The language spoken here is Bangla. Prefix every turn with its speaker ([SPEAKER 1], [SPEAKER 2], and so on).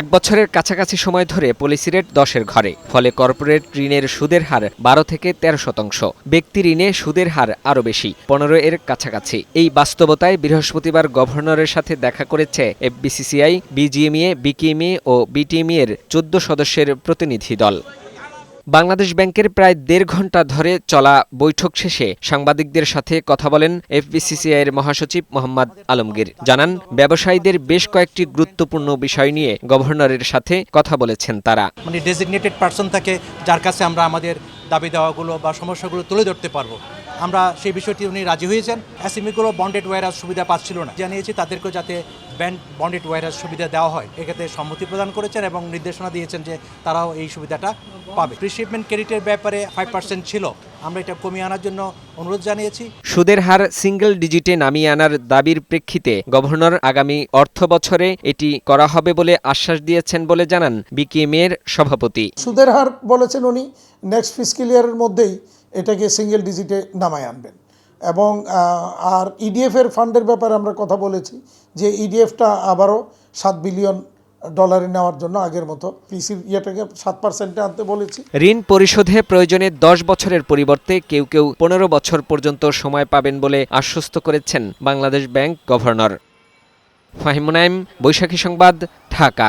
[SPEAKER 1] এক বছরের কাছাকাছি সময় ধরে পলিসি রেট দশের ঘরে, ফলে কর্পোরেট ঋণের সুদের হার বারো থেকে তেরো শতাংশ। ব্যক্তি ঋণে সুদের হার আরও বেশি, পনেরো এর কাছাকাছি। এই বাস্তবতায় বৃহস্পতিবার গভর্নরের সাথে দেখা করেছে এফবিসিসিআই, বিজিএমইএ বিকিএমইএ ও বিটিএমইএর চোদ্দ সদস্যের প্রতিনিধি দল। বাংলাদেশ ব্যাংকের প্রায় দেড় ঘণ্টা ধরে চলা বৈঠক শেষে সাংবাদিকদের সাথে কথা বলেন এফবিসিসিআইয়ের মহাসচিব মোহাম্মদ আলমগীর। জানান, ব্যবসায়ীদের বেশ কয়েকটি গুরুত্বপূর্ণ বিষয় নিয়ে গভর্নরের সাথে কথা বলেছেন তারা।
[SPEAKER 2] মানে ডেজিগনেটেড পার্সন থাকে, যার কাছে আমরা আমাদের দাবি দেওয়াগুলো বা সমস্যাগুলো তুলে ধরতে পারব। আমরা সেই বিষয়টি উনি রাজি হয়েছেন। এসএমইগুলো বন্ডেড ওয়ারাস সুবিধা পাচ্ছিল না। জানিয়েছি তাদেরকেও যাতে ব্যান্ড বন্ডেড ওয়ারাস সুবিধা দেওয়া হয়। এক্ষেত্রে সম্মতি প্রদান করেছেন এবং নির্দেশনা দিয়েছেন যে তারাও এই সুবিধাটা পাবে। প্রিশিপমেন্ট ক্রেডিটের ব্যাপারে ফাইভ পার্সেন্ট ছিল। আমরা এটা কমিয়ে আনার জন্য অনুরোধ জানিয়েছি।
[SPEAKER 1] সুদের হার সিঙ্গেল ডিজিটে নামিয়ে আনার দাবির প্রেক্ষিতে গভর্নর আগামী অর্থ বছরে এটি করা হবে বলে আশ্বাস দিয়েছেন বলে জানান বিকিএম এর সভাপতি।
[SPEAKER 3] সুদের হার বলেছেন উনি। নেক্সট ফিসক্যাল ইয়ারের মধ্যেই এটাকে সিঙ্গেল ডিজিটে নামায় আনবেন। এবং আর ইডিএফের ফান্ডের ব্যাপারে আমরা কথা বলেছি যে ইডিএফটা আবারও সাত বিলিয়ন ডলারে নেওয়ার জন্য আগের মতো পিসির ইয়েটাকে সাত পার্সেন্টে আনতে বলেছি।
[SPEAKER 1] ঋণ পরিশোধে প্রয়োজনে দশ বছরের পরিবর্তে কেউ কেউ পনেরো বছর পর্যন্ত সময় পাবেন বলে আশ্বস্ত করেছেন বাংলাদেশ ব্যাংক গভর্নর। ফাহিমুনাইম, বৈশাখী সংবাদ, ঢাকা।